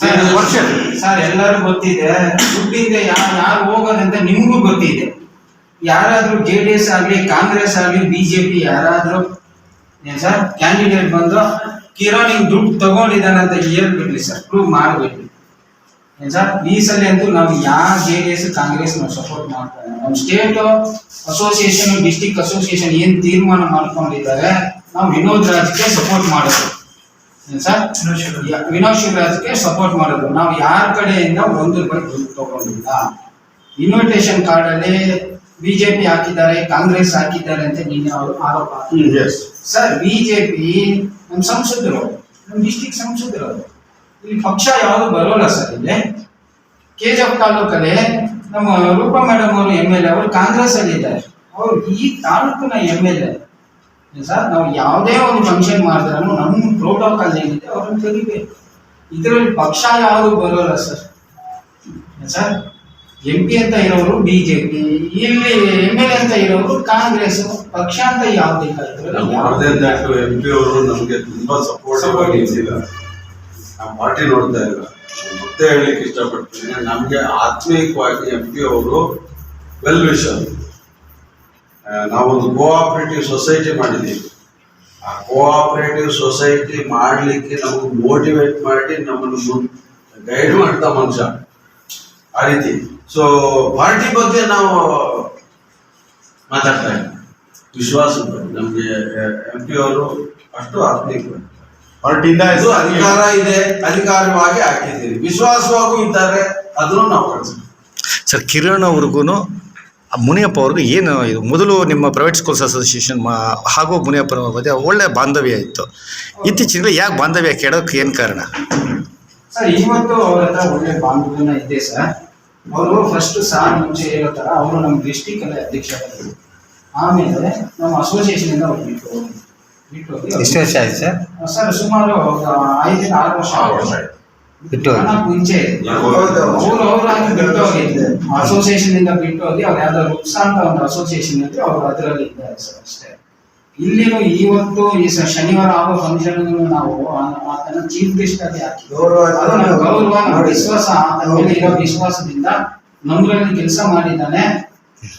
Sir, ವರ್ಷ. Sir ಎಲ್ಲರೂ ಗೊತ್ತಿದೆ. ದುಡ್ಡಿಂದ ಯಾರು ಯಾರು ಹೋಗೋದಂತ ನಿಮಗೂ ಗೊತ್ತಿದೆ. ಯಾರಾದ್ರೂ ಜೆ ಡಿ ಎಸ್ ಆಗ್ಲಿ ಕಾಂಗ್ರೆಸ್ ಆಗ್ಲಿ ಬಿಜೆಪಿ ಯಾರಾದ್ರೂ ಏನ್ ಸರ್ ಕ್ಯಾಂಡಿಡೇಟ್ ಬಂದು ಕಿರಣ್ ಹಿಂಗ್ ದುಡ್ಡು ತಗೊಂಡಿದ್ದಾನಂತ ಹೇಳ್ಬಿಡ್ಲಿ ಸರ್. ಪ್ರೂವ್ ಮಾಡ್ಬಿಡ್ಲಿ. ಏನ್ ಸರ್ ಈ ಸಲ ಅಂತೂ ನಾವು ಯಾವ ಜೆ ಡಿ ಎಸ್ ಕಾಂಗ್ರೆಸ್ ನಾವು ಸಪೋರ್ಟ್ ಮಾಡ್ತಾರೆ ನಮ್ಮ ಸ್ಟೇಟ್ ಅಸೋಸಿಯೇಷನ್ ಡಿಸ್ಟಿಕ್ ಅಸೋಸಿಯೇಷನ್ ಏನ್ ತೀರ್ಮಾನ ಮಾಡ್ಕೊಂಡಿದ್ದಾರೆ ನಾವು ವಿನೋದ್ ರಾಜ್ಗೆ ಸಪೋರ್ಟ್ ಮಾಡೋದು. ವಿನೋದ್ ಶಿವರಾಜ್ಗೆ ಸಪೋರ್ಟ್ ಮಾಡೋದು. ನಾವು ಯಾರ ಕಡೆಯಿಂದ ಒಂದು ರೂಪಾಯಿ ದುಡ್ಡು ತಗೊಂಡಿಲ್ಲ. ಇನ್ವಿಟೇಷನ್ ಕಾರ್ಡ್ ಅಲ್ಲಿ ಬಿಜೆಪಿ ಹಾಕಿದ್ದಾರೆ ಕಾಂಗ್ರೆಸ್ ಹಾಕಿದ್ದಾರೆ ಅಂತ ನೀನು ಅವರು ಆರೋಪ ಸರ್ ಬಿಜೆಪಿ ನಮ್ಮ ಸಂಸದರು ನಮ್ಮ ಡಿಸ್ಟಿಕ್ ಸಂಸದರು. ಇಲ್ಲಿ ಪಕ್ಷ ಯಾವುದು ಬರೋಲ್ಲ ಸರ್ ಇಲ್ಲಿ. ಕೆ ಜಿ ಎಫ್ ತಾಲೂಕಲ್ಲಿ ನಮ್ಮ ರೂಪಾ ಮೇಡಮ್ ಅವರು ಎಂ ಎಲ್ ಎ ಅವರು ಕಾಂಗ್ರೆಸ್ ಅಲ್ಲಿ ಇದ್ದಾರೆ ಅವರು ಈ ತಾಲೂಕಿನ ಎಂ ಎಲ್ ಎ ಸರ್ ನಾವು ಯಾವುದೇ ಒಂದು ಫಂಕ್ಷನ್ ಮಾಡಿದ್ರೂ ನಮ್ಮ ಪ್ರೋಟೋಕಾಲ್ ಏನಿದೆ ಅವ್ರನ್ನ ತೆಗಿಬೇಕು. ಇದರಲ್ಲಿ ಪಕ್ಷ ಯಾವುದು ಬರೋಲ್ಲ ಸರ್ ಸರ್ ಎಂ ಪಿ ಅಂತ ಇರೋರು ಬಿಜೆಪಿ ಇಲ್ಲಿ ಎಂ ಎಲ್ ಎ ಅಂತ ಇರೋರು ಕಾಂಗ್ರೆಸ್ ಪಕ್ಷ ಅಂತ ಯಾವುದೇ ಎಂ ಪಿ ಅವರು ನಮಗೆ ತುಂಬಾ ಸಪೋರ್ಟ್ ನಾವು ಪಾರ್ಟಿ ನೋಡ್ತಾ ಇಲ್ಲ. ಮತ್ತೆ ಹೇಳಲಿಕ್ಕೆ ಇಷ್ಟಪಡ್ತೀನಿ. ನಮಗೆ ಆತ್ಮೀಯವಾಗಿ ಎಂ ಪಿ ಅವರು ವೆಲ್ ವಿಷರ್ ನಾವೊಂದು ಕೋಆಪರೇಟಿವ್ ಸೊಸೈಟಿ ಮಾಡಿದ್ದೀವಿ. ಆ ಕೋಆಪರೇಟಿವ್ ಸೊಸೈಟಿ ಮಾಡಲಿಕ್ಕೆ ನಮಗೆ ಮೋಟಿವೇಟ್ ಮಾಡಿ ನಮ್ಮನ್ನು ಗೈಡ್ ಮಾಡ್ತಾ ಮನುಷ್ಯ. ಆ ರೀತಿ. ಸೊ ಪಾರ್ಟಿ ಬಗ್ಗೆ ನಾವು ಮಾತಾಡ್ತಾ ಇದ್ದೀವಿ. ವಿಶ್ವಾಸ ನಮಗೆ ಎಂ ಪಿ ಅವರು ಅಷ್ಟು ಆತ್ಮೀಕ. ಪಾರ್ಟಿಯಿಂದ ಇದು ಅಧಿಕಾರ ಇದೆ. ಅಧಿಕಾರವಾಗಿ ಹಾಕಿದ್ದೀರಿ. ವಿಶ್ವಾಸವಾಗೂ ಇದ್ದಾರೆ. ಅದನ್ನು ನಾವು ಕಳಿಸ್ತೀವಿ ಸರ್ ಕಿರಣ್ ಅವ್ರಿಗೂ ಮುನಿಯಪ್ಪ ಅವ್ರಿಗೆ ಏನು ಇದು ಮೊದಲು ನಿಮ್ಮ ಪ್ರೈವೇಟ್ ಸ್ಕೂಲ್ಸ್ ಅಸೋಸಿಯೇಷನ್ ಮಾ ಹಾಗೂ ಮುನಿಯಪ್ಪನ ಬಗ್ಗೆ ಒಳ್ಳೆ ಬಾಂಧವ್ಯ ಇತ್ತು. ಇತ್ತೀಚೆಗೆ ಯಾಕೆ ಬಾಂಧವ್ಯ ಕೆಡೋಕ್ಕೆ ಏನು ಕಾರಣ? ಸರ್ ಇವತ್ತು ಅವ್ರ ಹತ್ರ ಒಳ್ಳೆ ಬಾಂಧವ್ಯನ ಇದೆ ಸರ್. ಅವರು ಫಸ್ಟ್ ಸಾರ್ ಮುಂಚೆ ಹೇಳೋ ತರ ಅವರು ನಮ್ಮ ಡಿಸ್ಟಿಕ್ ಅಲ್ಲಿ ಅಧ್ಯಕ್ಷ ಆಮೇಲೆ ನಮ್ಮ ಅಸೋಸಿಯೇಷನ್ ಇಂದ ಅವ್ರು ಬಿಟ್ಟು ಎಷ್ಟು ವರ್ಷ ಆಯ್ತು ಸರ್? ಸರ್ ಸುಮಾರು ಐದರಿಂದ ಆರು ವರ್ಷ. ಬಿಟ್ಟು ಮುಂಚೆ. ಅವ್ರು ಅವ್ರಾಗಿ ಬಿಟ್ಟು ಹೋಗಿದ್ದು. ಅಸೋಸಿಯೇಷನ್ ಇಂದ ಬಿಟ್ಟು ಹೋಗಿ ಅವ್ರು ಯಾವ್ದೋ ರುಕ್ಸ ಅಂತ ಒಂದು ಅಸೋಸಿಯೇಷನ್ ಇದ್ರೆ ಅವ್ರು ಅದರಲ್ಲಿ ಇದ್ದಾರೆ ಸರ್ ಅಷ್ಟೇ. ಇಲ್ಲಿನೂ ಇವತ್ತು ಈ ಶನಿವಾರ ಆಗೋ ಫಂಕ್ಷನ್ ನಾವು ಆತನ ಚೀಫ್ ಗೆಸ್ಟ್ ಆಗಿ ಹಾಕಿದ್ವಿ ಗೌರವ ವಿಶ್ವಾಸ ಆತನ ಮೇಲೆ ಇರೋ ವಿಶ್ವಾಸದಿಂದ ನಮ್ಗಳಲ್ಲಿ ಕೆಲಸ ಮಾಡಿದ್ದಾನೆ.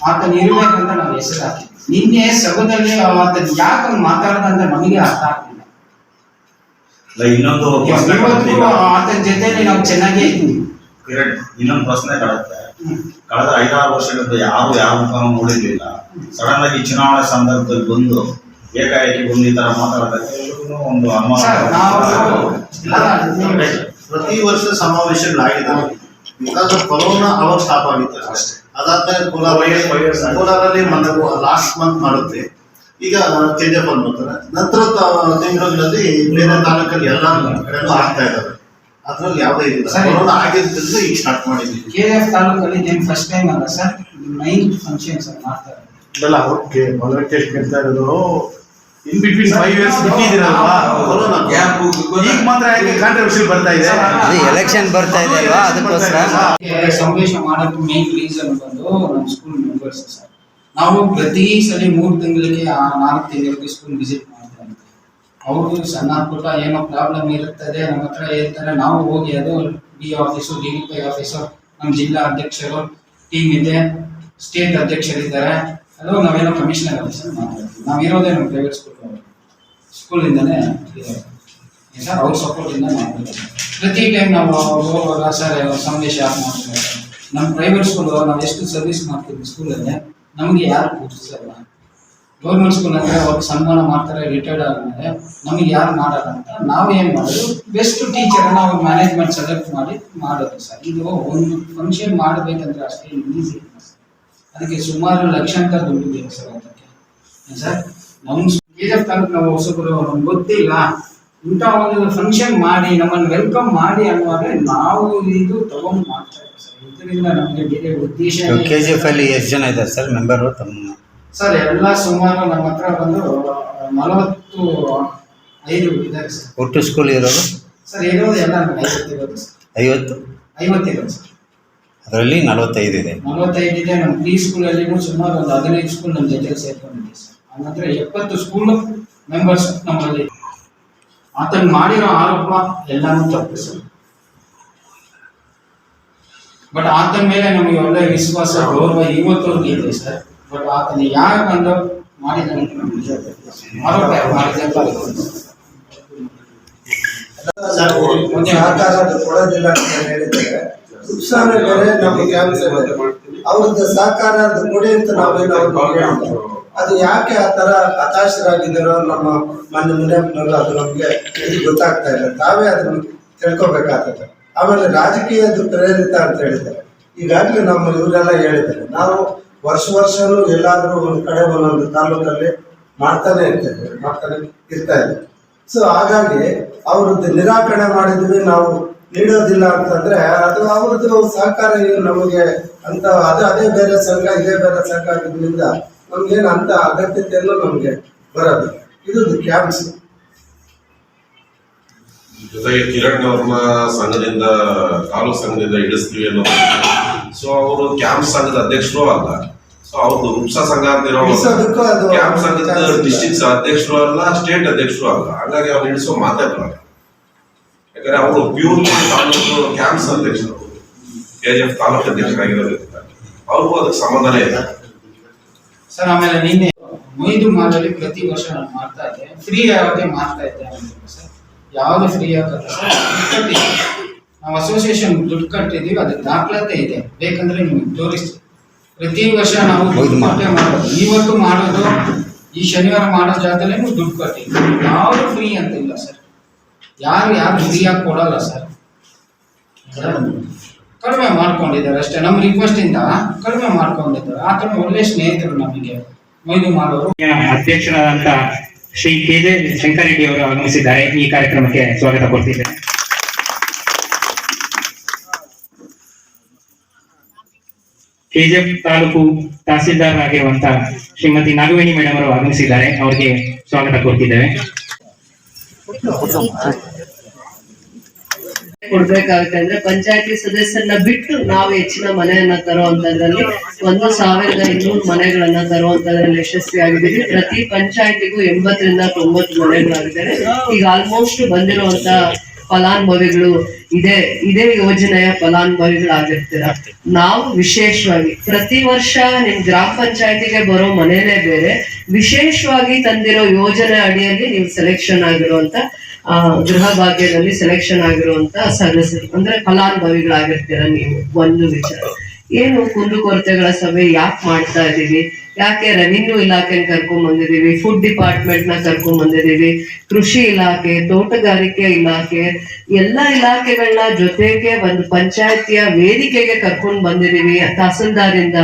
ಆತನ ಇರ್ಬೇಕಂತ ನಾವು ಹೆಸರು ಹಾಕಿದ್ವಿ ನಿನ್ನೆ ಸಭದಲ್ಲಿ ಆತನ ಯಾಕೆ ಮಾತಾಡ್ದ ಅಂತ ನಮಗೆ ಅರ್ಥ ಆಗ್ಲಿಲ್ಲ ಇಲ್ಲ ಇನ್ನೊಂದು ಆತನ ಜೊತೆಲಿ ನಾವು ಚೆನ್ನಾಗಿ ಇದ್ವಿ ಕಿರಣ್, ಇನ್ನೊಂದು ಪ್ರಶ್ನೆ ಕಳತ್ತೆ. ಕಳೆದ ಐದಾರು ವರ್ಷಗಳಿಂದ ಯಾರು ಯಾವ ಮುಖ ನೋಡಿರ್ಲಿಲ್ಲ. ಸಡನ್ ಆಗಿ ಚುನಾವಣೆ ಸಂದರ್ಭದಲ್ಲಿ ಬಂದು ಏಕಾಏಕಿ ಬಂದು ಈ ತರ ಮಾತಾಡೋದಕ್ಕೆ ಒಂದು ಅನುಮಾನ ಪ್ರತಿ ವರ್ಷ ಸಮಾವೇಶಗಳಾಗಿದ್ದಾವೆ ಆಫ್ ಕೊರೋನಾ ಅವಾಗ ಸ್ಟಾಪ್ ಆಗಿತ್ತು ಅಷ್ಟೇ. ಅದಾದ್ಮೇಲೆ ಕೋಲಾರ ಕೋಲಾರಲ್ಲಿ ಮೊನ್ನೆ ಲಾಸ್ಟ್ ಮಂತ್ ಮಾಡುತ್ತೆ. ಈಗ ತೇಜಪ್ಪ ಜಿ ಎಫ್ ಬರ್ತಾರೆ ನಂತರ ತಿಂಗಳಲ್ಲಿ ಬೇರೆ ತಾಲೂಕಲ್ಲಿ ಎಲ್ಲ ಕಡೆನೂ ಆಗ್ತಾ ಇದ್ದಾರೆ ಅದ್ರಲ್ಲಿ ಯಾವುದೇ ಇಲ್ಲ. ಸರಿ. ಕೊರೋನಾ ಆಗಿದ್ದರಿಂದ ಈಗ ಸ್ಟಾರ್ಟ್ ಮಾಡಿದ್ದೀವಿ ಕೆ ಎಫ್ ತಾಲೂಕಲ್ಲಿ ಇದೇನು ಫಸ್ಟ್ ಟೈಮ್ ಅಲ್ಲ ಸರ್ ನೈನ್ ಫಂಕ್ಷನ್ಸ್ ಮಾಡ್ತಾರೆ ಇಲ್ಲ ಓಕೆ ಮೊದಲ ಟೆಸ್ಟ್ ಕೇಳ್ತಾ ಇರೋದು. ಇನ್ ಬಿಟ್ವೀನ್ ಫೈವ್ ಇಯರ್ಸ್ ಬಿಟ್ಟಿದ್ದೀರಲ್ವಾ ಕೊರೋನಾ. ಗ್ಯಾಪ್ ಈಗ ಮಾತ್ರ ಯಾಕೆ ಕಾಂಟ್ರವರ್ಷಿಯಲ್ ಬರ್ತಾ ಇದೆ? ಅದು ಎಲೆಕ್ಷನ್ ಬರ್ತಾ ಇದೆ ಅಲ್ವಾ? ಅದಕ್ಕೋಸ್ಕರ. ಸಮಾವೇಶ ಮಾಡೋಕ್ಕೆ ಮೇನ್ ರೀಸನ್ ಬಂದು ನಮ್ಮ ಸ್ಕೂಲ್ ಮೆಂಬರ್ಸ್ ಸರ್ ನಾವು ಪ್ರತಿ ಸಲ ಮೂರು ತಿಂಗಳಿಗೆ ಆ ನಾಲ್ಕು ತಿಂಗಳಿಗೆ ಸ್ಕೂಲ್ ವಿಸಿಟ್ ಮಾಡ್ತೇವೆ ಅವರು ಸಣ್ಣ ಪುಟ್ಟ ಏನೋ ಪ್ರಾಬ್ಲಮ್ ಇರುತ್ತದೆ, ನಮ್ಮ ಹತ್ರ ಹೇಳ್ತಾರೆ, ನಾವು ಹೋಗಿ ಅದು B office D D P office ನಮ್ಮ ಜಿಲ್ಲಾ ಅಧ್ಯಕ್ಷರು ಟೀಮ್ ಇದೆ ಸ್ಟೇಟ್ ಅಧ್ಯಕ್ಷರಿದ್ದಾರೆ. ಅದು ನಾವೇನೋ ಕಮಿಷನರ್ ಆಫೀಸಲ್ಲಿ ಮಾತಾಡ್ತೀವಿ. ನಾವು ಇರೋದೇ ನಮ್ಮ ಪ್ರೈವೇಟ್ ಸ್ಕೂಲ್ ಸ್ಕೂಲಿಂದನೇ ಸರ್ ಅವ್ರ ಸಪೋರ್ಟಿಂದ ಪ್ರತಿ ಟೈಮ್ ನಾವು ಹೋಗುವಾಗ ಸರ್ ಸಂದೇಶ ನಮ್ಮ ಪ್ರೈವೇಟ್ ಸ್ಕೂಲ್ ನಾವು ಎಷ್ಟು ಸರ್ವಿಸ್ ಮಾಡ್ತೀವಿ ಸ್ಕೂಲಲ್ಲಿ ನಮಗೆ ಯಾರು ಪೂಜಿಸಲ್ಲ? ಗೌರ್ಮೆಂಟ್ ಸ್ಕೂಲ್ ಅಂದರೆ ಅವ್ರಿಗೆ ಸನ್ಮಾನ ಮಾಡ್ತಾರೆ ರಿಟೈರ್ಡ್ ಆದಮೇಲೆ ನಮಗೆ ಯಾರು ಮಾಡಲ್ಲ ಅಂತ ನಾವು ಏನು ಮಾಡೋದು ಬೆಸ್ಟ್ ಟೀಚರ್ ಅವ್ರ ಮ್ಯಾನೇಜ್ಮೆಂಟ್ ಸೆಲೆಕ್ಟ್ ಮಾಡಿ ಮಾಡೋದು ಸರ್. ಇದು ಒಂದು ಫಂಕ್ಷನ್ ಮಾಡಬೇಕಂದ್ರೆ ಅಷ್ಟೇ ಈಸಿ ಅದಕ್ಕೆ ಸುಮಾರು ಲಕ್ಷಾಂತರ ದುಡ್ಡು ಬೇಕು ಸರ್ ಅದಕ್ಕೆ. ಸರ್? ನಮ್ಮ ಕೆಜೆಫ್ ತಾಲೂಕು ನಾವು ಹೊಸಬರು ನಮ್ಗೆ ಗೊತ್ತಿಲ್ಲ. ಇಂಥ ಒಂದು ಫಂಕ್ಷನ್ ಮಾಡಿ ನಮ್ಮನ್ನು ವೆಲ್ಕಮ್ ಮಾಡಿ ಅನ್ನುವಾಗ ನಾವು ಇದು ತಗೊಂಡು ಮಾಡ್ತಾ ಕೆ ಜಿ ಎಫ್ ಅಲ್ಲಿ ಎಷ್ಟು ಜನ ಇದ್ದಾರೆ ಸರ್ ಮೆಂಬರು ತಮ್ಮ? ಸರ್ ಎಲ್ಲ ಸುಮಾರು ನಮ್ಮ ಹತ್ರ ಬಂದು ನಲವತ್ತು ಐದು ಇದ್ದಾರೆ ಸರ್. ಒಟ್ಟು ಸ್ಕೂಲ್ ಇರೋದು? ಸರ್ ಇರೋದು ಎಲ್ಲ ಐವತ್ತು? ಐವತ್ತಿರೋದು ಸರ್. ಅದರಲ್ಲಿ ನಲವತ್ತೈದು ಇದೆ. ನಲವತ್ತೈದು ಇದೆ ನಮ್ಮ ಪ್ರೀ ಕೂಡ ಸುಮಾರು ಒಂದು ಹದಿನೈದು ಸ್ಕೂಲ್ ನಮ್ಮ ಜೊತೆ ಸೇರ್ಕೊಂಡಿದೆ ಸರ್. ಎಪ್ಪತ್ತು ಸ್ಕೂಲ್ ಮೆಂಬರ್ಸ್ ನಮ್ಮಲ್ಲಿ. ಆತನ ಮಾಡಿರೋ ಆರೋಪ ಎಲ್ಲಾನು ತಪ್ಪು ಸರ್. ಬಟ್ ಆತನ ಮೇಲೆ ನಮಗೆ ಒಳ್ಳೆ ವಿಶ್ವಾಸ ಗೌರವ ಇವತ್ತು ಇದೆ ಸರ್. ಬಟ್ ಆತನ ಯಾಕೆ ಬಂದು ಮಾಡಿದ್ದಾನೆ ಉತ್ಸಾಹನೇ ಬೇರೆ ನಮಗೆ ಅವ್ರದ್ದು ಸಹಕಾರ ಕೊಡಿ ಅಂತ ನಾವೇನು ಅದು ಯಾಕೆ ಆ ತರ ಹತಾಶರಾಗಿದ್ದಾರೋ ನಮ್ಮ ಮನೆ ಮುನಿಯಪ್ಪನವರು ಅದು ನಮ್ಗೆ ಗೊತ್ತಾಗ್ತಾ ಇಲ್ಲ. ತಾವೇ ಅದನ್ನ ತಿಳ್ಕೊಬೇಕಾಗ್ತದೆ. ಆಮೇಲೆ ರಾಜಕೀಯದ್ದು ಪ್ರೇರಿತ ಅಂತ ಹೇಳಿದ್ದಾರೆ. ಈಗಾಗಲೇ ನಮ್ಮ ಇವರೆಲ್ಲ ಹೇಳಿದ್ದಾರೆ. ನಾವು ವರ್ಷ ವರ್ಷನೂ ಎಲ್ಲಾದರೂ ಒಂದು ಕಡೆ ಒಂದೊಂದು ತಾಲೂಕಲ್ಲಿ ಮಾಡ್ತಾನೆ ಇರ್ತೇವೆ, ಮಾಡ್ತಾನೆ ಇರ್ತಾ ಇದೆ ಸೊ ಹಾಗಾಗಿ ಅವ್ರದ್ದು ನಿರಾಕರಣೆ ಮಾಡಿದ್ವಿ ನಾವು ನೀಡೋದಿಲ್ಲ ಅಂತಂದ್ರೆ ಅದು ಅವ್ರದ್ದು ಸಹಕಾರ ಏನು ನಮಗೆ ಅಂತ, ಅದು ಅದೇ ಬೇರೆ ಸಂಘ, ಇದೇ ಬೇರೆ ಸಂಘ ಆಗಿದ್ರಿಂದ ನಮ್ಗೇನು ಅಂತ ಅಗತ್ಯತೆಯನ್ನು ನಮಗೆ ಬರೋದು ಇದು ಕ್ಯಾಂಪ್ಸ್ ಜೊತೆಗೆ ಕಿರಣ್ ಅವ್ರನ್ನ ಸಂಘದಿಂದ ತಾಲೂಕು ಸಂಘದಿಂದ ಇಳಿಸ್ತೀವಿ ಅನ್ನೋದು ಸೊ ಅವರು ಕ್ಯಾಂಪ್ ಸಂಘದ ಅಧ್ಯಕ್ಷರು ಅಲ್ಲ. ಸೊ ಅವ್ರದ್ದು ರೂಪ್ಸಾ ಸಂಘ ಅಂತ ಇರೋ ಇಳಿಸೋದಕ್ಕೂ ಅದು ಕ್ಯಾಂಪ್ ಸಂಘದ ಇಲ್ಲ. ಡಿಸ್ಟಿಕ್ಸ್ ಅಧ್ಯಕ್ಷರು ಅಲ್ಲ ಸ್ಟೇಟ್ ಅಧ್ಯಕ್ಷರು ಅಲ್ಲ. ಹಾಗಾಗಿ ಅವ್ರು ಇಳಿಸೋ ಮಾತೇ ಬರಲ್ಲ ಯಾಕಂದ್ರೆ ಅವರು ಪ್ಯೂರ್ ತಾಲೂಕು ಕ್ಯಾಂಪ್ಸ್ ಅಧ್ಯಕ್ಷರು. ಕೆ ಜಿ ಎಫ್ ತಾಲೂಕು ಅಧ್ಯಕ್ಷರಾಗಿರೋದ್ರಿಂದ ಅವ್ರಿಗೂ ಅದಕ್ಕೆ ಸಂಬಂಧನೇ ಇದೆ ಸರ್ ಆಮೇಲೆ ನಿನ್ನೆ ಮೊಯ್ದು ಮಾಡಲಿ ಪ್ರತಿ ವರ್ಷ ನಾನು ಮಾಡ್ತಾ ಇದ್ದೆ. ಫ್ರೀ ಯಾವತ್ತೇ ಮಾಡ್ತಾ ಇದ್ದೆ. ಯಾವುದು ಫ್ರೀ ಆಗುತ್ತೆ ಸರ್ ದುಡ್ಡು ಕಟ್ಟಿದ್ದೀವಿ. ನಾವು ಅಸೋಸಿಯೇಷನ್ ದುಡ್ಡು ಕಟ್ಟಿದ್ದೀವಿ ಅದಕ್ಕೆ ದಾಖಲಾತಿ ಇದೆ. ಬೇಕಂದ್ರೆ ನಿಮಗೆ ತೋರಿಸ್ತೀವಿ ಪ್ರತಿ ವರ್ಷ ನಾವು ಮಾಡೋದು. ಇವತ್ತು ಮಾಡೋದು ಈ ಶನಿವಾರ ಮಾಡೋ ಜಾಗದಲ್ಲಿ ದುಡ್ಡು ಕಟ್ಟಿದ್ದೀವಿ ಯಾವುದು ಫ್ರೀ ಅಂತ ಇಲ್ಲ ಸರ್. ಯಾರು ಯಾರು ಫ್ರೀಯಾಗಿ ಕೊಡಲ್ಲ ಸರ್. ಕಡಿಮೆ ಮಾಡ್ಕೊಂಡಿದ್ದಾರೆ ಅಷ್ಟೇ. ನಮ್ಮ ರಿಕ್ವೆಸ್ಟ್ ಇಂದ ಕಡಿಮೆ ಮಾಡ್ಕೊಂಡಿದ್ದಾರೆ. ಆ ಥರ ಒಳ್ಳೆ ಸ್ನೇಹಿತರು ನಮಗೆ. ಮೊಯ್ದು ಮಾಡೋರು ಅಧ್ಯಕ್ಷರಾದಂತ ಶ್ರೀ ಕೆ ಜೆ ಶಂಕರರೆಡ್ಡಿ ಅವರು ಆಗಮಿಸಿದ್ದಾರೆ. ಈ ಕಾರ್ಯಕ್ರಮಕ್ಕೆ ಸ್ವಾಗತ ಕೊಡ್ತಿದ್ದೇನೆ ಜೆ ತಾಲೂಕು ತಹಸೀಲ್ದಾರ್ ಆಗಿರುವಂತ ಶ್ರೀಮತಿ ನಾಗವೇಣಿ ಮೇಡಮ್ ಅವರು ಆಗಮಿಸಿದ್ದಾರೆ. ಅವರಿಗೆ ಸ್ವಾಗತ ಕೊಡ್ತಿದ್ದೇವೆ ಕೊಡ್ಬೇಕಾಗುತ್ತೆ ಅಂದ್ರೆ ಪಂಚಾಯತಿ ಸದಸ್ಯರನ್ನ ಬಿಟ್ಟು ನಾವು ಹೆಚ್ಚಿನ ಮನೆಯನ್ನ ತರುವಂತದ್ರಲ್ಲಿ ಒಂದು ಸಾವಿರದ ಇನ್ನೂರು ಮನೆಗಳನ್ನ ತರುವಂತದ್ರಲ್ಲಿ ಯಶಸ್ವಿ ಆಗಿದ್ದೀವಿ ಪ್ರತಿ ಪಂಚಾಯತಿಗೂ ಎಂಬತ್ತರಿಂದ ತೊಂಬತ್ತು ಮನೆಗಳಾಗಿದ್ದಾರೆ. ಈಗ ಆಲ್ಮೋಸ್ಟ್ ಬಂದಿರುವಂತ ಫಲಾನುಭವಿಗಳು ಇದೆ. ಇದೇ ಯೋಜನೆಯ ಫಲಾನುಭವಿಗಳಾಗಿರ್ತೀರ. ನಾವು ವಿಶೇಷವಾಗಿ ಪ್ರತಿ ವರ್ಷ ನಿಮ್ ಗ್ರಾಮ ಪಂಚಾಯತಿಗೆ ಬರೋ ಮನೇನೆ ಬೇರೆ. ವಿಶೇಷವಾಗಿ ತಂದಿರೋ ಯೋಜನೆ ಅಡಿಯಲ್ಲಿ ನೀವು ಸೆಲೆಕ್ಷನ್ ಆಗಿರುವಂತ ಗೃಹ ಭಾಗ್ಯದಲ್ಲಿ ಸೆಲೆಕ್ಷನ್ ಆಗಿರುವಂತ ಸದಸ್ಯರು ಅಂದ್ರೆ ಫಲಾನುಭವಿಗಳಾಗಿರ್ತೀರ ನೀವು, ಒಂದು ವಿಚಾರ. ಏನು ಕುಂದುಕೊರತೆಗಳ ಸಭೆ ಯಾಕೆ ಮಾಡ್ತಾ ಇದ್ದೀವಿ ಯಾಕೆ ರೆವಿನ್ಯೂ ಇಲಾಖೆನ ಕರ್ಕೊಂಡ್ ಬಂದಿದೀವಿ ಫುಡ್ ಡಿಪಾರ್ಟ್ಮೆಂಟ್ನ ಕರ್ಕೊಂಡ್ ಬಂದಿದೀವಿ ಕೃಷಿ ಇಲಾಖೆ, ತೋಟಗಾರಿಕೆ ಇಲಾಖೆ, ಎಲ್ಲಾ ಇಲಾಖೆಗಳನ್ನ ಜೊತೆಗೆ ಒಂದು ಪಂಚಾಯತಿಯ ವೇದಿಕೆಗೆ ಕರ್ಕೊಂಡ್ ಬಂದಿದೀವಿ ತಹಸೀಲ್ದಾರಿಂದ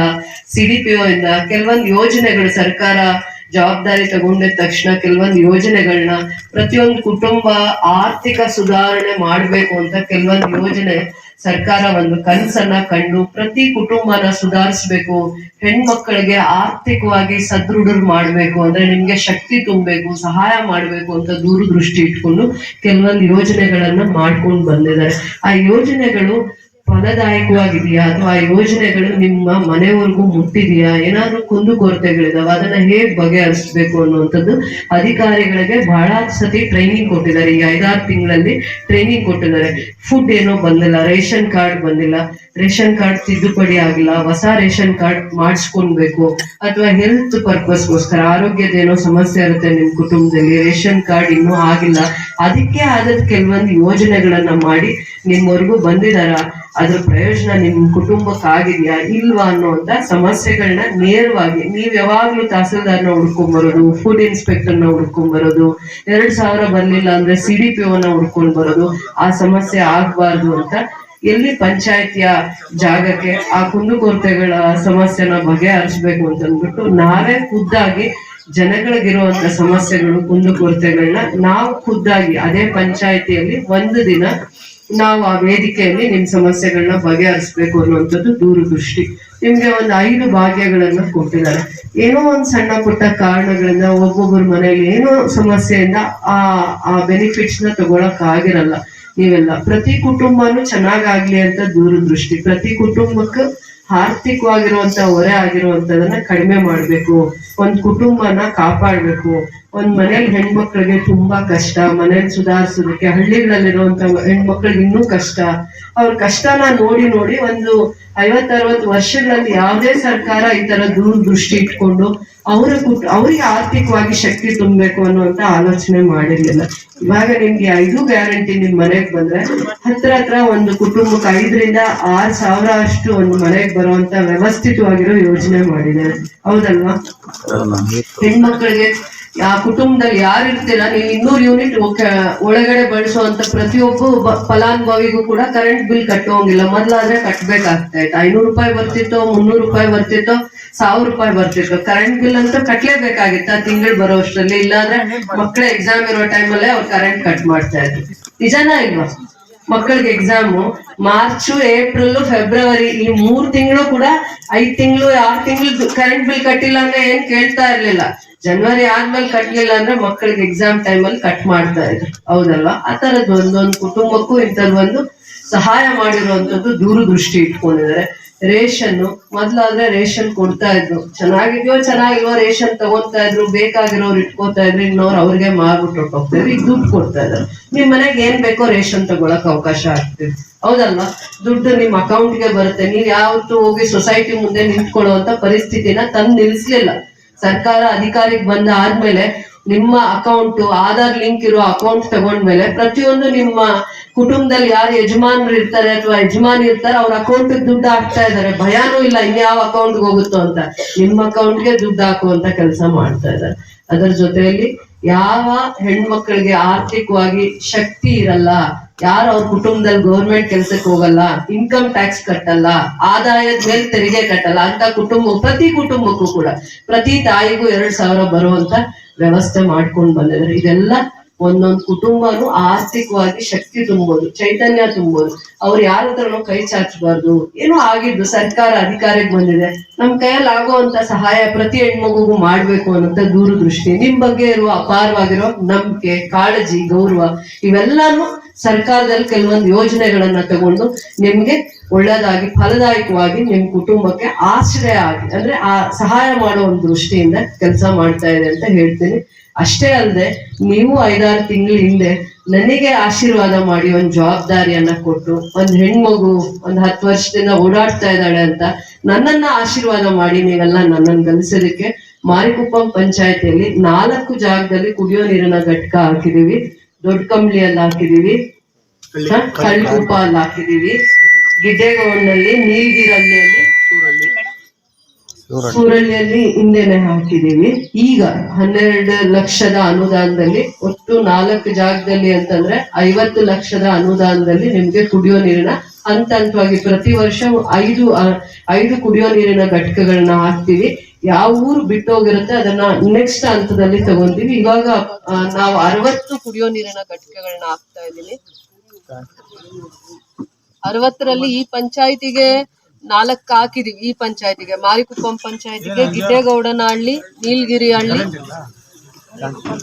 ಸಿಡಿಪಿಒ ಇಂದ, ಕೆಲವೊಂದು ಯೋಜನೆಗಳು ಸರ್ಕಾರ ಜವಾಬ್ದಾರಿ ತಗೊಂಡಿದ ತಕ್ಷಣ ಕೆಲವೊಂದು ಯೋಜನೆಗಳನ್ನ ಪ್ರತಿಯೊಂದು ಕುಟುಂಬ ಆರ್ಥಿಕ ಸುಧಾರಣೆ ಮಾಡಬೇಕು ಅಂತ ಕೆಲವೊಂದು ಯೋಜನೆ ಸರ್ಕಾರ ಒಂದು ಕನಸನ್ನ ಕಂಡು ಪ್ರತಿ ಕುಟುಂಬನ ಸುಧಾರಿಸ್ಬೇಕು, ಹೆಣ್ಮಕ್ಳಿಗೆ ಆರ್ಥಿಕವಾಗಿ ಸದೃಢರು ಮಾಡ್ಬೇಕು, ಅಂದ್ರೆ ನಿಮ್ಗೆ ಶಕ್ತಿ ತುಂಬಬೇಕು, ಸಹಾಯ ಮಾಡ್ಬೇಕು ಅಂತ ದೂರದೃಷ್ಟಿ ಇಟ್ಕೊಂಡು ಕೆಲವೊಂದು ಯೋಜನೆಗಳನ್ನ ಮಾಡ್ಕೊಂಡು ಬಂದಿದ್ದಾರೆ. ಆ ಯೋಜನೆಗಳು ಫಲದಾಯಕವಾಗಿದೆಯಾ? ಅಥವಾ ಆ ಯೋಜನೆಗಳು ನಿಮ್ಮ ಮನೆವರೆಗೂ ಮುಟ್ಟಿದೆಯಾ? ಏನಾದ್ರೂ ಕುಂದುಕೊರತೆಗಳಿದಾವ ಅದನ್ನ ಹೇಗ್ ಬಗೆಹರಿಸ್ಬೇಕು ಅನ್ನುವಂಥದ್ದು ಅಧಿಕಾರಿಗಳಿಗೆ ಬಹಳ ಸತಿ ಟ್ರೈನಿಂಗ್ ಕೊಟ್ಟಿದ್ದಾರೆ. ಈಗ ಐದಾರು ತಿಂಗಳಲ್ಲಿ ಟ್ರೈನಿಂಗ್ ಕೊಟ್ಟಿದ್ದಾರೆ. ಫುಡ್ ಏನೋ ಬಂದಿಲ್ಲ, ರೇಷನ್ ಕಾರ್ಡ್ ಬಂದಿಲ್ಲ. ರೇಷನ್ ಕಾರ್ಡ್ ತಿದ್ದುಪಡಿ ಆಗಿಲ್ಲ. ಹೊಸ ರೇಷನ್ ಕಾರ್ಡ್ ಮಾಡಿಸ್ಕೊಳ್ಬೇಕು ಅಥವಾ ಹೆಲ್ತ್ ಪರ್ಪಸ್ಗೋಸ್ಕರ ಆರೋಗ್ಯದ ಏನೋ ಸಮಸ್ಯೆ ಇರುತ್ತೆ ನಿಮ್ ಕುಟುಂಬದಲ್ಲಿ, ರೇಷನ್ ಕಾರ್ಡ್ ಇನ್ನೂ ಆಗಿಲ್ಲ. ಅದಕ್ಕೆ ಆದ ಕೆಲವೊಂದು ಯೋಜನೆಗಳನ್ನ ಮಾಡಿ ನಿಮ್ಮವರೆಗೂ ಬಂದಿದಾರ ಅದ್ರ ಪ್ರಯೋಜನ ನಿಮ್ ಕುಟುಂಬಕ್ಕೆ ಆಗಿದ್ಯಾ ಇಲ್ವಾ ಅನ್ನುವಂತ ಸಮಸ್ಯೆಗಳನ್ನ ನೇರವಾಗಿ ನೀವ್ ಯಾವಾಗ್ಲೂ ತಹಸೀಲ್ದಾರ್ನ ಹುಡ್ಕೊಂಡ್ ಬರೋದು ಫುಡ್ ಇನ್ಸ್ಪೆಕ್ಟರ್ನ ಹುಡ್ಕೊಂಡ್ ಬರೋದು ಎರಡ್ ಸಾವಿರ ಬರ್ಲಿಲ್ಲ ಅಂದ್ರೆ ಸಿ ಡಿ ಪಿ ಓನ ಹುಡ್ಕೊಂಡ್ ಬರೋದು, ಆ ಸಮಸ್ಯೆ ಆಗ್ಬಾರ್ದು ಅಂತ ಎಲ್ಲಿ ಪಂಚಾಯತಿಯ ಜಾಗಕ್ಕೆ ಆ ಕುಂದುಕೊರತೆಗಳ ಸಮಸ್ಯೆನ ಬಗೆಹರಿಸ್ಬೇಕು ಅಂತ ಅಂದ್ಬಿಟ್ಟು ನಾವೇ ಖುದ್ದಾಗಿ ಜನಗಳಿಗಿರುವಂತ ಸಮಸ್ಯೆಗಳು ಕುಂದುಕೊರತೆಗಳನ್ನ ನಾವು ಖುದ್ದಾಗಿ ಅದೇ ಪಂಚಾಯತಿಯಲ್ಲಿ ಒಂದು ದಿನ ನಾವು ಆ ವೇದಿಕೆಯಲ್ಲಿ ನಿಮ್ ಸಮಸ್ಯೆಗಳನ್ನ ಬಗೆಹರಿಸ್ಬೇಕು ಅನ್ನುವಂಥದ್ದು ದೂರದೃಷ್ಟಿ. ನಿಮ್ಗೆ ಒಂದು ಐದು ಭಾಗ್ಯಗಳನ್ನ ಕೊಟ್ಟಿದ್ದಾರೆ. ಏನೋ ಒಂದ್ ಸಣ್ಣ ಪುಟ್ಟ ಕಾರಣಗಳಿಂದ ಒಬ್ಬೊಬ್ಬರ ಮನೆಯಲ್ಲಿ ಏನೋ ಸಮಸ್ಯೆಯಿಂದ ಆ ಆ ಬೆನಿಫಿಟ್ಸ್ನ ತಗೊಳಕ್ ಆಗಿರಲ್ಲ ನೀವೆಲ್ಲ. ಪ್ರತಿ ಕುಟುಂಬನೂ ಚೆನ್ನಾಗಾಗ್ಲಿ ಅಂತ ದೂರದೃಷ್ಟಿ. ಪ್ರತಿ ಕುಟುಂಬಕ್ಕೆ ಆರ್ಥಿಕವಾಗಿರುವಂತ, ಹೊರೆ ಆಗಿರುವಂತದನ್ನ ಕಡಿಮೆ ಮಾಡ್ಬೇಕು. ಒಂದ್ ಕುಟುಂಬನ ಕಾಪಾಡ್ಬೇಕು. ಒಂದ್ ಮನೇಲಿ ಹೆಣ್ಮಕ್ಳಿಗೆ ತುಂಬಾ ಕಷ್ಟ ಮನೇಲಿ ಸುಧಾರಿಸೋದಕ್ಕೆ ಹಳ್ಳಿಗಳಲ್ಲಿರುವಂತ ಹೆಣ್ಮಕ್ಳಿಗೆ ಇನ್ನೂ ಕಷ್ಟ. ಅವ್ರ ಕಷ್ಟನ ನೋಡಿ ನೋಡಿ ಒಂದು ಐವತ್ತರವತ್ತು ವರ್ಷಗಳಲ್ಲಿ ಯಾವುದೇ ಸರ್ಕಾರ ಈ ತರ ದೂರದೃಷ್ಟಿ ಇಟ್ಕೊಂಡು ಅವ್ರ ಕುಟ್ ಅವ್ರಿಗೆ ಆರ್ಥಿಕವಾಗಿ ಶಕ್ತಿ ತುಂಬಬೇಕು ಅನ್ನುವಂತ ಆಲೋಚನೆ ಮಾಡಿರ್ಲಿಲ್ಲ. ಇವಾಗ ನಿಮ್ಗೆ ಐದು ಗ್ಯಾರಂಟಿ ನಿಮ್ ಮನೆಗ್ ಬಂದ್ರೆ ಹತ್ರ ಹತ್ರ ಒಂದು ಕುಟುಂಬಕ್ಕೆ ಐದರಿಂದ ಆರ್ ಸಾವಿರ ಅಷ್ಟು ಒಂದು ಮನೆಗ್ ಬರುವಂತ ವ್ಯವಸ್ಥಿತವಾಗಿರೋ ಯೋಜನೆ ಮಾಡಿದ್ದಾರೆ. ಹೌದಲ್ವಾ? ಹೆಣ್ಮಕ್ಳಿಗೆ ಆ ಕುಟುಂಬದಲ್ಲಿ ಯಾರಿರ್ತೀರ ನೀವು ಇನ್ನೂರು ಯೂನಿಟ್ ಒಳಗಡೆ ಬಳಸುವಂತ ಪ್ರತಿಯೊಬ್ಬ ಫಲಾನುಭವಿಗೂ ಕೂಡ ಕರೆಂಟ್ ಬಿಲ್ ಕಟ್ಟುವಂಗಿಲ್ಲ. ಮೊದ್ಲಾದ್ರೆ ಕಟ್ಬೇಕಾಗ್ತಾ ಇತ್ತು. ಐನೂರು ರೂಪಾಯಿ ಬರ್ತಿತ್ತೋ, ಮುನ್ನೂರು ರೂಪಾಯಿ ಬರ್ತಿತ್ತೋ, ಸಾವಿರ ರೂಪಾಯಿ ಬರ್ತಿತ್ತು. ಕರೆಂಟ್ ಬಿಲ್ ಅಂತೂ ಕಟ್ಲೇಬೇಕಾಗಿತ್ತು. ಆ ತಿಂಗಳು ಬರೋ ಅಷ್ಟರಲ್ಲಿ ಇಲ್ಲಾಂದ್ರೆ ಮಕ್ಕಳ ಎಕ್ಸಾಮ್ ಇರೋ ಟೈಮಲ್ಲೇ ಅವ್ರು ಕರೆಂಟ್ ಕಟ್ ಮಾಡ್ತಾ ಇದ್ರು. ನಿಜನಾ ಇಲ್ವಾ? ಮಕ್ಕಳಿಗೆ ಎಕ್ಸಾಮು ಮಾರ್ಚ್ ಏಪ್ರಿಲ್ ಫೆಬ್ರವರಿ ಈ ಮೂರ್ ತಿಂಗಳು ಕೂಡ ಐದ್ ತಿಂಗಳು, ಆರ್ ತಿಂಗಳು ಕರೆಂಟ್ ಬಿಲ್ ಕಟ್ಟಿಲ್ಲ ಅಂದ್ರೆ ಏನ್ ಕೇಳ್ತಾ ಇರ್ಲಿಲ್ಲ. ಜನವರಿ ಆದ್ಮೇಲೆ ಕಟ್ಲಿಲ್ಲ ಅಂದ್ರೆ ಮಕ್ಕಳಿಗೆ ಎಕ್ಸಾಮ್ ಟೈಮ್ ಅಲ್ಲಿ ಕಟ್ ಮಾಡ್ತಾ ಇದ್ರು. ಹೌದಲ್ವಾ? ಆ ತರದ್ ಒಂದೊಂದು ಕುಟುಂಬಕ್ಕೂ ಇಂಥದ್ ಒಂದು ಸಹಾಯ ಮಾಡಿರುವಂತದ್ದು ದೂರದೃಷ್ಟಿ ಇಟ್ಕೊಂಡಿದ್ದಾರೆ. ರೇಷನ್ ಮೊದ್ಲಾದ್ರೆ ರೇಷನ್ ಕೊಡ್ತಾ ಇದ್ರು. ಚೆನ್ನಾಗಿದ್ಯೋ ಚೆನ್ನಾಗಿಲ್ವೋ ರೇಷನ್ ತಗೊಂತಾ ಇದ್ರು ಬೇಕಾಗಿರೋರು ಇಟ್ಕೋತಾ ಇದ್ರು ಇನ್ನೋರು ಅವ್ರಿಗೆ ಮಾರ್ಬಿಟ್ಟು ಹೊರ್ಟೋಗ್ತಾ ಇದ್ರು ಈಗ ದುಡ್ಡು ಕೊಡ್ತಾ ಇದ್ರು ನಿಮ್ ಮನೆಗೆ ಏನ್ ಬೇಕೋ ರೇಷನ್ ತಗೊಳಕ್ ಅವಕಾಶ ಆಗ್ತಿದೆ. ಹೌದಲ್ಲ ದುಡ್ಡು ನಿಮ್ ಅಕೌಂಟ್ಗೆ ಬರುತ್ತೆ. ನೀವ್ ಯಾವತ್ತು ಹೋಗಿ ಸೊಸೈಟಿ ಮುಂದೆ ನಿಂತ್ಕೊಳ್ಳುವಂತ ಪರಿಸ್ಥಿತಿನ ತಂದ್ ನಿಲ್ಸ್ಲಿಲ್ಲ. ಸರ್ಕಾರ ಅಧಿಕಾರಿಗೆ ಬಂದ ಆದ್ಮೇಲೆ ನಿಮ್ಮ ಅಕೌಂಟ್, ಆಧಾರ್ ಲಿಂಕ್ ಇರೋ ಅಕೌಂಟ್ ತಗೊಂಡ್ಮೇಲೆ ಪ್ರತಿಯೊಂದು ನಿಮ್ಮ ಕುಟುಂಬದಲ್ಲಿ ಯಾರು ಯಜಮಾನರು ಇರ್ತಾರೆ ಅಥವಾ ಯಜಮಾನ್ ಇರ್ತಾರೆ, ಅವ್ರ ಅಕೌಂಟ್ ದುಡ್ಡು ಹಾಕ್ತಾ ಇದಾರೆ ಭಯಾನೂ ಇಲ್ಲ ಇನ್ಯಾವ ಅಕೌಂಟ್ಗೆ ಹೋಗುತ್ತೋ ಅಂತ. ನಿಮ್ಮ ಅಕೌಂಟ್ಗೆ ದುಡ್ಡು ಹಾಕುವಂತ ಕೆಲಸ ಮಾಡ್ತಾ ಇದ್ದಾರೆ. ಅದರ ಜೊತೆಯಲ್ಲಿ ಯಾವ ಹೆಣ್ಮಕ್ಳಿಗೆ ಆರ್ಥಿಕವಾಗಿ ಶಕ್ತಿ ಇರಲ್ಲ ಯಾರು ಅವ್ರ ಕುಟುಂಬದಲ್ಲಿ ಗೌರ್ಮೆಂಟ್ ಕೆಲ್ಸಕ್ಕೆ ಹೋಗಲ್ಲ ಇನ್ಕಮ್ ಟ್ಯಾಕ್ಸ್ ಕಟ್ಟಲ್ಲ, ಆದಾಯದ ಮೇಲೆ ತೆರಿಗೆ ಕಟ್ಟಲ್ಲ, ಅಂತ ಕುಟುಂಬ, ಪ್ರತಿ ಕುಟುಂಬಕ್ಕೂ ಕೂಡ, ಪ್ರತಿ ತಾಯಿಗೂ ಎರಡ್ ಸಾವಿರ ಬರುವಂತ ವ್ಯವಸ್ಥೆ ಮಾಡ್ಕೊಂಡು ಬಂದಿದ್ದಾರೆ ಇದೆಲ್ಲ ಒಂದೊಂದು ಕುಟುಂಬನು ಆರ್ಥಿಕವಾಗಿ ಶಕ್ತಿ ತುಂಬೋದು, ಚೈತನ್ಯ ತುಂಬೋದು. ಅವ್ರು ಯಾರ ಹತ್ರನೂ ಕೈ ಚಾಚಬಾರ್ದು. ಏನೋ ಆಗಿದ್ದು ಸರ್ಕಾರ ಅಧಿಕಾರಕ್ಕೆ ಬಂದಿದೆ. ನಮ್ ಕೈಯಲ್ಲಿ ಆಗುವಂತ ಸಹಾಯ ಪ್ರತಿ ಹೆಣ್ಮಗುಗೂ ಮಾಡ್ಬೇಕು ಅನ್ನೋಂತ ದೂರದೃಷ್ಟಿ. ನಿಮ್ ಬಗ್ಗೆ ಇರುವ ಅಪಾರವಾಗಿರೋ ನಂಬಿಕೆ, ಕಾಳಜಿ, ಗೌರವ, ಇವೆಲ್ಲಾನು ಸರ್ಕಾರದಲ್ಲಿ ಕೆಲವೊಂದು ಯೋಜನೆಗಳನ್ನ ತಗೊಂಡು ನಿಮ್ಗೆ ಒಳ್ಳೇದಾಗಿ, ಫಲದಾಯಕವಾಗಿ ನಿಮ್ ಕುಟುಂಬಕ್ಕೆ ಆಶ್ರಯ ಆಗಿ, ಅಂದ್ರೆ ಆ ಸಹಾಯ ಮಾಡೋ ಒಂದು ದೃಷ್ಟಿಯಿಂದ ಕೆಲಸ ಮಾಡ್ತಾ ಇದೆ ಅಂತ ಹೇಳ್ತೀನಿ. ಅಷ್ಟೇ ಅಲ್ಲದೆ ನೀವು ಐದಾರು ತಿಂಗಳ ಹಿಂದೆ ನನಗೆ ಆಶೀರ್ವಾದ ಮಾಡಿ ಒಂದು ಜವಾಬ್ದಾರಿಯನ್ನ ಕೊಟ್ಟು, ಒಂದ್ ಹೆಣ್ಮಗು ಒಂದ್ ಹತ್ತು ವರ್ಷದಿಂದ ಓಡಾಡ್ತಾ ಇದ್ದಾಳೆ ಅಂತ ನನ್ನನ್ನ ಆಶೀರ್ವಾದ ಮಾಡಿ ನೀವೆಲ್ಲ ನನ್ನನ್ನು ಗಳಿಸೋದಕ್ಕೆ ಮಾರಿಕುಪ್ಪಂ ಪಂಚಾಯತಿಯಲ್ಲಿ ನಾಲ್ಕು ಜಾಗದಲ್ಲಿ ಕುಡಿಯೋ ನೀರಿನ ಘಟಕ ಹಾಕಿದೀವಿ ದೊಡ್ಡ ಕಂಬ್ಳಿಯಲ್ಲಿ ಹಾಕಿದೀವಿ. ಸಣ್ಣ ಕಳ್ಳಿಗುಪ್ಪ ಅಲ್ಲಿ ಹಾಕಿದೀವಿ. ಗಿಡ್ಡೆಗೌಡನಲ್ಲಿ ನೀಲ್ಗಿರಲ್ಲಿಯಲ್ಲಿ ಸೂರಳ್ಳಿಯಲ್ಲಿ ಹಿಂದೆನೆ ಹಾಕಿದೀವಿ. ಈಗ ಹನ್ನೆರಡು ಲಕ್ಷದ ಅನುದಾನದಲ್ಲಿ ಒಟ್ಟು ನಾಲ್ಕು ಜಾಗದಲ್ಲಿ ಅಂತಂದ್ರೆ ಐವತ್ತು ಲಕ್ಷದ ಅನುದಾನದಲ್ಲಿ ನಿಮ್ಗೆ ಕುಡಿಯೋ ನೀರಿನ ಹಂತ ಹಂತವಾಗಿ ಪ್ರತಿ ವರ್ಷ ಐದು ಆ, ಐದು ಕುಡಿಯೋ ನೀರಿನ ಘಟಕಗಳನ್ನ ಹಾಕ್ತಿವಿ. ಯಾವ ಊರು ಬಿಟ್ಟೋಗಿರುತ್ತೆ ಅದನ್ನ ನೆಕ್ಸ್ಟ್ ಹಂತದಲ್ಲಿ ತಗೊಂತೀವಿ ಇವಾಗ ನಾವು ಅರವತ್ತು ಕುಡಿಯೋ ನೀರಿನ ಘಟಕಗಳನ್ನ ಹಾಕ್ತಾ ಇದೀನಿ ಅರವತ್ತರಲ್ಲಿ ಈ ಪಂಚಾಯತಿಗೆ ನಾಲ್ಕು ಹಾಕಿದೀವಿ. ಈ ಪಂಚಾಯತಿಗೆ ಮಾರಿಕುಪ್ಪಂ ಪಂಚಾಯತಿಗೆ ಗಿಡ್ಡೇಗೌಡನಹಳ್ಳಿ ನೀಲಗಿರಿ ಹಳ್ಳಿ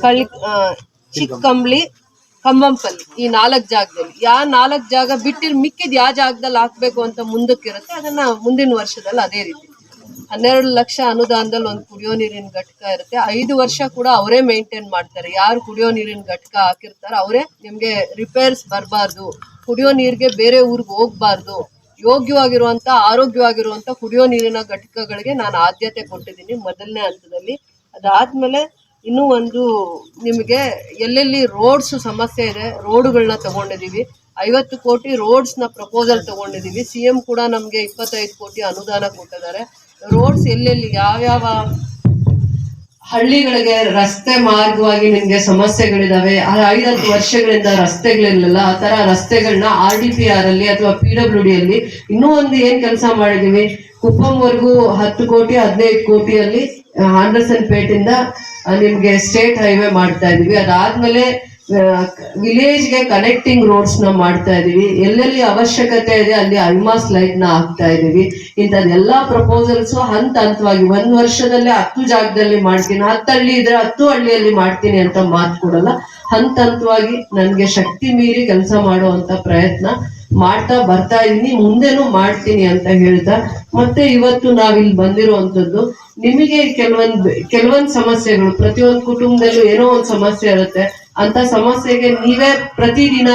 ಕಳ್ ಚಿಕ್ಕಂಬ್ಳಿ ಕಂಬಂಪಲ್ಲಿ ಈ ನಾಲ್ಕು ಜಾಗದಲ್ಲಿ. ಯಾ ನಾಲ್ಕು ಜಾಗ ಬಿಟ್ಟಿರ್ ಮಿಕ್ಕಿದ್ ಯಾವ ಜಾಗದಲ್ಲಿ ಹಾಕ್ಬೇಕು ಅಂತ ಮುಂದಕ್ಕಿರುತ್ತೆ. ಅದನ್ನ ಮುಂದಿನ ವರ್ಷದಲ್ಲಿ ಅದೇ ರೀತಿ. ಹನ್ನೆರಡು ಲಕ್ಷ ಅನುದಾನದಲ್ಲಿ ಒಂದು ಕುಡಿಯೋ ನೀರಿನ ಘಟಕ ಇರುತ್ತೆ. ಐದು ವರ್ಷ ಕೂಡ ಅವರೇ ಮೇಂಟೈನ್ ಮಾಡ್ತಾರೆ. ಯಾರು ಕುಡಿಯೋ ನೀರಿನ ಘಟಕ ಹಾಕಿರ್ತಾರೆ ಅವರೇ ನಿಮಗೆ ರಿಪೇರ್ಸ್ ಬರಬಾರ್ದು. ಕುಡಿಯೋ ನೀರಿಗೆ ಬೇರೆ ಊರಿಗೆ ಹೋಗ್ಬಾರ್ದು. ಯೋಗ್ಯವಾಗಿರುವಂಥ ಆರೋಗ್ಯವಾಗಿರುವಂಥ ಕುಡಿಯೋ ನೀರಿನ ಘಟಕಗಳಿಗೆ ನಾನು ಆದ್ಯತೆ ಕೊಟ್ಟಿದ್ದೀನಿ ಮೊದಲನೇ ಹಂತದಲ್ಲಿ. ಅದಾದಮೇಲೆ ಇನ್ನೂ ಒಂದು ನಿಮಗೆ ಎಲ್ಲೆಲ್ಲಿ ರೋಡ್ಸ್ ಸಮಸ್ಯೆ ಇದೆ ರೋಡ್ಗಳನ್ನ ತಗೊಂಡಿದ್ದೀವಿ ಐವತ್ತು ಕೋಟಿ ರೋಡ್ಸ್ನ ಪ್ರಪೋಸಲ್ ತಗೊಂಡಿದ್ದೀವಿ ಸಿ ಎಂ ಕೂಡ ನಮಗೆ ಇಪ್ಪತ್ತೈದು ಕೋಟಿ ಅನುದಾನ ಕೊಟ್ಟಿದ್ದಾರೆ. ರೋಡ್ಸ್ ಎಲ್ಲೆಲ್ಲಿ ಯಾವ್ಯಾವ ಹಳ್ಳಿಗಳಿಗೆ ರಸ್ತೆ ಮಾರ್ಗವಾಗಿ ನಿಮ್ಗೆ ಸಮಸ್ಯೆಗಳಿದಾವೆ ಐದತ್ತು ವರ್ಷಗಳಿಂದ ರಸ್ತೆಗಳಿರಲಿಲ್ಲ, ಆ ತರ ರಸ್ತೆಗಳನ್ನ ಆರ್ ಡಿ ಪಿ ಆರ್ ಅಲ್ಲಿ ಅಥವಾ ಪಿ ಡಬ್ಲ್ಯೂ ಡಿ ಅಲ್ಲಿ ಇನ್ನೂ ಒಂದು ಏನ್ ಕೆಲಸ ಮಾಡಿದೀವಿ? ಕುಪ್ಪಂವರೆಗೂ ಹತ್ತು ಕೋಟಿ, ಹದಿನೈದು ಕೋಟಿಯಲ್ಲಿ ಆಂಡರ್ಸನ್ ಪೇಟಿಂದ ನಿಮ್ಗೆ ಸ್ಟೇಟ್ ಹೈವೇ ಮಾಡ್ತಾ ಇದೀವಿ ಅದಾದ್ಮೇಲೆ ವಿಲೇಜ್ಗೆ ಕನೆಕ್ಟಿಂಗ್ ರೋಡ್ಸ್ನ ಮಾಡ್ತಾ ಇದೀವಿ. ಎಲ್ಲೆಲ್ಲಿ ಅವಶ್ಯಕತೆ ಇದೆ, ಅಲ್ಲಿ ಅಲ್ಮಾಸ್ ಲೈಟ್ನ ಹಾಕ್ತಾ ಇದೀವಿ. ಇಂಥದ್ದೆಲ್ಲಾ ಪ್ರಪೋಸಲ್ಸ್ ಹಂತ ಹಂತವಾಗಿ ಒಂದ್ ವರ್ಷದಲ್ಲೇ ಹತ್ತು ಜಾಗದಲ್ಲಿ ಮಾಡ್ತೀನಿ. ಹತ್ತು ಹಳ್ಳಿ ಇದ್ರೆ ಹತ್ತು ಹಳ್ಳಿಯಲ್ಲಿ ಮಾಡ್ತೀನಿ ಅಂತ ಮಾತು ಕೊಡಲ್ಲ. ಹಂತ ಹಂತವಾಗಿ ನನ್ಗೆ ಶಕ್ತಿ ಮೀರಿ ಕೆಲಸ ಮಾಡುವಂತ ಪ್ರಯತ್ನ ಮಾಡ್ತಾ ಬರ್ತಾ ಇದೀನಿ. ಮುಂದೆನೂ ಮಾಡ್ತೀನಿ ಅಂತ ಹೇಳ್ತಾ ಮತ್ತೆ ಇವತ್ತು ನಾವಿಲ್ಲಿ ಬಂದಿರುವಂತದ್ದು ನಿಮಗೆ ಕೆಲವೊಂದ್ ಕೆಲವೊಂದ್ ಸಮಸ್ಯೆಗಳು, ಪ್ರತಿಯೊಂದು ಕುಟುಂಬದಲ್ಲೂ ಏನೋ ಒಂದ್ ಸಮಸ್ಯೆ ಇರುತ್ತೆ. ಅಂತ ಸಮಸ್ಯೆಗೆ ನೀವೇ ಪ್ರತಿದಿನ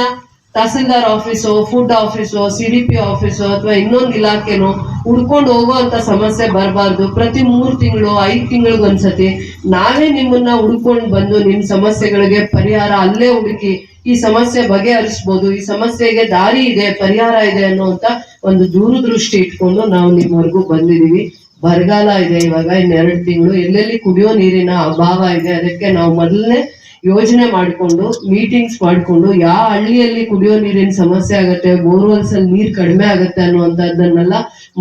tahsildar office food office C D P office ಅಥವಾ ಇನ್ನೊಂದು ಇಲಾಖೆನೋ ಹುಡ್ಕೊಂಡು ಹೋಗುವಂತ ಸಮಸ್ಯೆ ಬರಬಾರ್ದು. ಪ್ರತಿ ಮೂರು ತಿಂಗಳು, ಐದ್ ತಿಂಗಳಿಗೊಂದ್ಸತಿ ನಾವೇ ನಿಮ್ಮನ್ನ ಹುಡ್ಕೊಂಡು ಬಂದು ನಿಮ್ ಸಮಸ್ಯೆಗಳಿಗೆ ಪರಿಹಾರ ಅಲ್ಲೇ ಹುಡುಕಿ ಈ ಸಮಸ್ಯೆ ಬಗೆಹರಿಸ್ಬೋದು. ಈ ಸಮಸ್ಯೆಗೆ ದಾರಿ ಇದೆ, ಪರಿಹಾರ ಇದೆ ಅನ್ನುವಂತ ಒಂದು ದೂರದೃಷ್ಟಿ ಇಟ್ಕೊಂಡು ನಾವು ನಿಮ್ಮವರೆಗೂ ಬಂದಿದೀವಿ ಬರಗಾಲ ಇದೆ ಇವಾಗ, ಇನ್ನೆರಡು ತಿಂಗಳು. ಎಲ್ಲೆಲ್ಲಿ ಕುಡಿಯೋ ನೀರಿನ ಅಭಾವ ಇದೆ, ಅದಕ್ಕೆ ನಾವು ಮೊದಲನೇ ಯೋಜನೆ ಮಾಡಿಕೊಂಡು ಮೀಟಿಂಗ್ಸ್ ಮಾಡಿಕೊಂಡು, ಯಾವ ಹಳ್ಳಿಯಲ್ಲಿ ಕುಡಿಯೋ ನೀರಿನ ಸಮಸ್ಯೆ ಆಗುತ್ತೆ ಬೋರ್ವೆಲ್ಸ್ ಅಲ್ಲಿ ನೀರ್ ಕಡಿಮೆ ಆಗುತ್ತೆ ಅನ್ನುವಂಥದ್ದನ್ನೆಲ್ಲ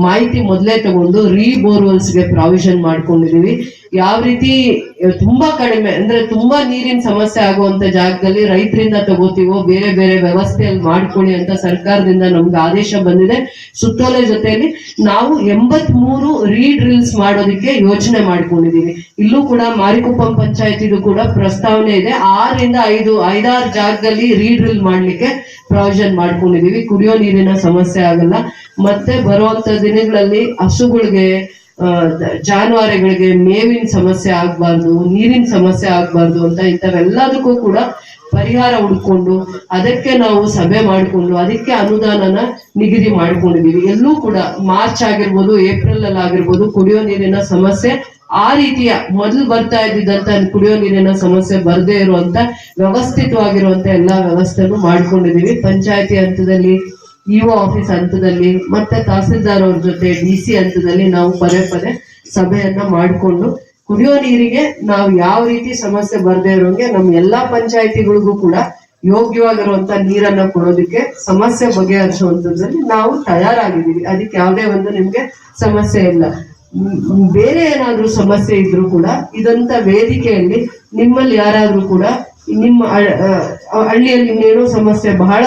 ಮಾಹಿತಿ ಮೊದಲೇ ತಗೊಂಡು ರೀ ಬೋರ್ವೆಲ್ಸ್ಗೆ ಪ್ರಾವಿಷನ್ ಮಾಡ್ಕೊಂಡಿದೀವಿ. ಯಾವ ರೀತಿ, ತುಂಬಾ ಕಡಿಮೆ, ಅಂದ್ರೆ ತುಂಬಾ ನೀರಿನ ಸಮಸ್ಯೆ ಆಗುವಂತ ಜಾಗದಲ್ಲಿ ರೈತರಿಂದ ತಗೋತೀವೋ, ಬೇರೆ ಬೇರೆ ವ್ಯವಸ್ಥೆಯಲ್ಲಿ ಮಾಡ್ಕೊಳ್ಳಿ ಅಂತ ಸರ್ಕಾರದಿಂದ ನಮ್ಗೆ ಆದೇಶ ಬಂದಿದೆ. ಸುತ್ತೋಲೆ ಜೊತೆಯಲ್ಲಿ ನಾವು ಎಂಬತ್ ಮೂರು ರೀಡ್ರಿಲ್ಸ್ ಮಾಡೋದಕ್ಕೆ ಯೋಚನೆ ಮಾಡ್ಕೊಂಡಿದೀವಿ. ಇಲ್ಲೂ ಕೂಡ ಮಾರಿಕೊಪ್ಪಂ ಪಂಚಾಯತಿದು ಕೂಡ ಪ್ರಸ್ತಾವನೆ ಇದೆ. ಆರರಿಂದ ಐದು, ಐದಾರು ಜಾಗದಲ್ಲಿ ರೀಡ್ರಿಲ್ ಮಾಡ್ಲಿಕ್ಕೆ ಪ್ರಾವಿಷನ್ ಮಾಡ್ಕೊಂಡಿದೀವಿ. ಕುಡಿಯೋ ನೀರಿನ ಸಮಸ್ಯೆ ಆಗಲ್ಲ. ಮತ್ತೆ ಬರುವಂತ ದಿನಗಳಲ್ಲಿ ಹಸುಗಳಿಗೆ ಜಾನುವಾರುಗಳಿಗೆ ಮೇವಿನ ಸಮಸ್ಯೆ ಆಗ್ಬಾರ್ದು, ನೀರಿನ ಸಮಸ್ಯೆ ಆಗ್ಬಾರ್ದು ಅಂತ ಇಂಥವೆಲ್ಲದಕ್ಕೂ ಕೂಡ ಪರಿಹಾರ ಹುಡ್ಕೊಂಡು ಅದಕ್ಕೆ ನಾವು ಸಭೆ ಮಾಡಿಕೊಂಡು ಅದಕ್ಕೆ ಅನುದಾನನ ನಿಗದಿ ಮಾಡ್ಕೊಂಡಿದೀವಿ. ಎಲ್ಲೂ ಕೂಡ ಮಾರ್ಚ್ ಆಗಿರ್ಬೋದು ಏಪ್ರಿಲ್ ಅಲ್ಲಿ ಆಗಿರ್ಬೋದು ಕುಡಿಯೋ ನೀರಿನ ಸಮಸ್ಯೆ ಆ ರೀತಿಯ ಮೊದಲು ಬರ್ತಾ ಇದ್ದಿದ್ದಂತ ಕುಡಿಯೋ ನೀರಿನ ಸಮಸ್ಯೆ ಬರದೇ ಇರುವಂತ ವ್ಯವಸ್ಥಿತವಾಗಿರುವಂತ ಎಲ್ಲಾ ವ್ಯವಸ್ಥೆನೂ ಮಾಡ್ಕೊಂಡಿದೀವಿ. ಪಂಚಾಯತಿ ಹಂತದಲ್ಲಿ ಇಒ ಆಫೀಸ್ ಹಂತದಲ್ಲಿ ಮತ್ತೆ ತಹಸೀಲ್ದಾರ್ ಅವ್ರ ಜೊತೆ ಡಿ ಸಿ ಹಂತದಲ್ಲಿ ನಾವು ಪದೇ ಪದೇ ಸಭೆಯನ್ನ ಮಾಡಿಕೊಂಡು ಕುಡಿಯೋ ನೀರಿಗೆ ನಾವು ಯಾವ ರೀತಿ ಸಮಸ್ಯೆ ಬರದೇ ಇರೋಂಗೆ ನಮ್ಮ ಎಲ್ಲಾ ಪಂಚಾಯತಿಗಳಿಗೂ ಕೂಡ ಯೋಗ್ಯವಾಗಿರುವಂತ ನೀರನ್ನ ಕೊಡೋದಕ್ಕೆ ಸಮಸ್ಯೆ ಬಗೆಹರಿಸುವಂತದ್ರಲ್ಲಿ ನಾವು ತಯಾರಾಗಿದ್ದೀವಿ. ಅದಕ್ಕೆ ಯಾವುದೇ ಒಂದು ನಿಮ್ಗೆ ಸಮಸ್ಯೆ ಇಲ್ಲ. ಬೇರೆ ಏನಾದ್ರೂ ಸಮಸ್ಯೆ ಇದ್ರೂ ಕೂಡ ಇದಂತ ವೇದಿಕೆಯಲ್ಲಿ ನಿಮ್ಮಲ್ಲಿ ಯಾರಾದ್ರೂ ಕೂಡ ನಿಮ್ಮ ಹಳ್ಳಿಯಲ್ಲಿ ಇನ್ನೇನೋ ಸಮಸ್ಯೆ ಬಹಳ